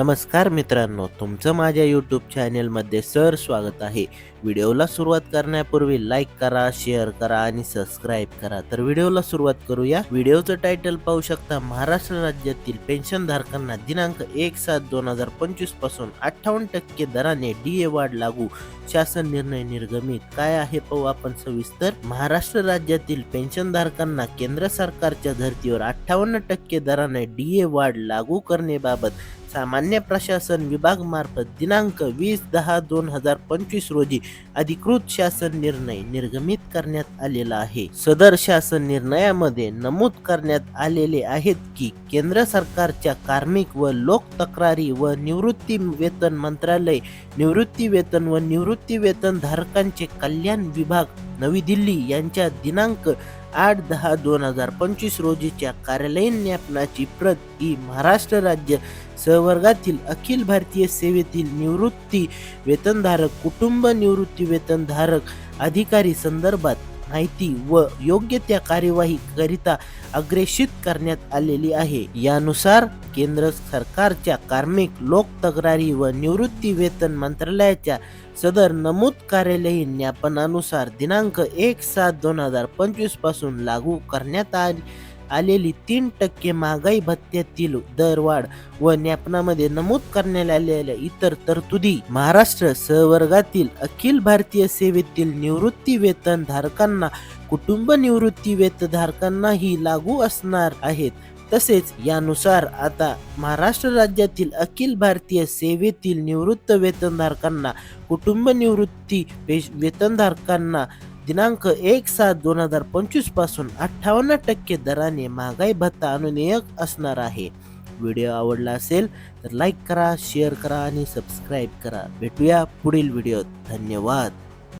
नमस्कार मित्रांनो तुमचं माझ्या यूट्यूब चॅनेलमध्ये सर स्वागत आहे. व्हिडिओला सुरुवात करण्यापूर्वी लाईक करा शेअर करा आणि सबस्क्राईब करा. तर व्हिडिओला सुरुवात करूया. व्हिडिओचं टायटल पाहू शकता महाराष्ट्र राज्यातील पेन्शनधारकांना दिनांक एक सात दोन हजार पंचवीसपासून अठ्ठावन्न टक्के दराने डी ए वाढ लागू. शासन निर्णय निर्गमित. काय आहे पाहू आपण सविस्तर. महाराष्ट्र राज्यातील पेन्शनधारकांना केंद्र सरकारच्या धर्तीवर अठ्ठावन्न टक्के दराने डी ए वाढ लागू करण्याबाबत सामान्य प्रशासन विभाग मार्फत दिनांक वीस दहा दोन हजार पंचवीस रोजी अधिकृत शासन निर्णय निर्गमित करण्यात आलेला आहे. सदर शासन निर्णयामध्ये नमूद करण्यात आलेले आहेत की केंद्र सरकारच्या कार्मिक व लोक तक्रारी व निवृत्ती वेतन मंत्रालय निवृत्ती वेतन व निवृत्ती वेतन धारकांचे कल्याण विभाग नवी दिल्ली यांच्या दिनांक आठ दहा दोन हजार पंचवीस रोजीच्या कार्यालयीन ज्ञापनाची प्रत ही महाराष्ट्र राज्य सहवर्गातील अखिल भारतीय सेवेतील निवृत्ती वेतनधारक कुटुंब निवृत्ती वेतनधारक अधिकारी संदर्भात माहिती व योग्य त्या कार्यवाही करिता अग्रेषित करण्यात आलेली आहे. यानुसार केंद्र सरकारच्या कार्मिक लोक तक्रारी व निवृत्ती वेतन मंत्रालयाच्या सदर नमूद कार्यालयीन ज्ञापनानुसार दिनांक एक सात दोन हजार पंचवीसपासून लागू करण्यात आली आलेली तीन टक्के महागाई भत्त्यातील दरवाढ व ज्ञापनामध्ये नमूद करण्यात आलेल्या इतर तरतुदी. महाराष्ट्र सहवर्गातील अखिल भारतीय सेवेतील निवृत्ती वेतन धारकांना कुटुंब निवृत्ती वेतधारकांनाही लागू असणार आहेत. तसेच यानुसार आता महाराष्ट्र राज्यातील अखिल भारतीय सेवेतील निवृत्त वेतनधारकांना कुटुंब निवृत्ती पेश- वेतनधारकांना दिनांक एक सात दोन हजार पंचवीसपासून अठ्ठावन्न टक्के दराने महागाई भत्ता अनुनियक असणार आहे. व्हिडिओ आवडला असेल तर लाईक करा शेअर करा आणि सबस्क्राईब करा. भेटूया पुढील व्हिडिओत. धन्यवाद.